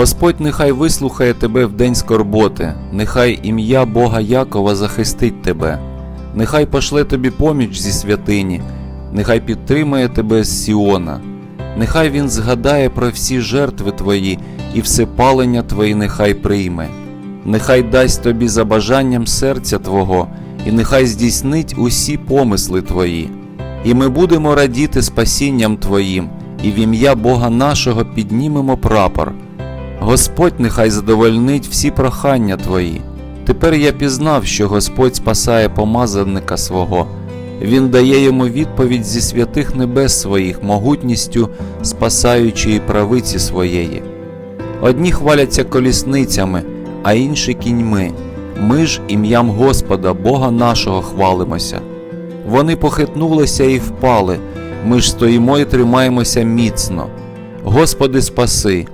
Господь нехай вислухає тебе в день скорботи, нехай ім'я Бога Якова захистить тебе, нехай пошле тобі поміч зі святині, нехай підтримає тебе з Сіона, нехай він згадає про всі жертви твої і все палення твої нехай прийме, нехай дасть тобі за бажанням серця Твого, і нехай здійснить усі помисли твої. І ми будемо радіти спасінням Твоїм, і в ім'я Бога нашого піднімемо прапор. Господь нехай задовольнить всі прохання Твої. Тепер я пізнав, що Господь спасає помазанника свого. Він дає йому відповідь зі святих небес своїх, могутністю спасаючої правиці своєї. Одні хваляться колісницями, а інші кіньми. Ми ж ім'ям Господа, Бога нашого хвалимося. Вони похитнулися і впали, ми ж стоїмо і тримаємося міцно. Господи, спаси,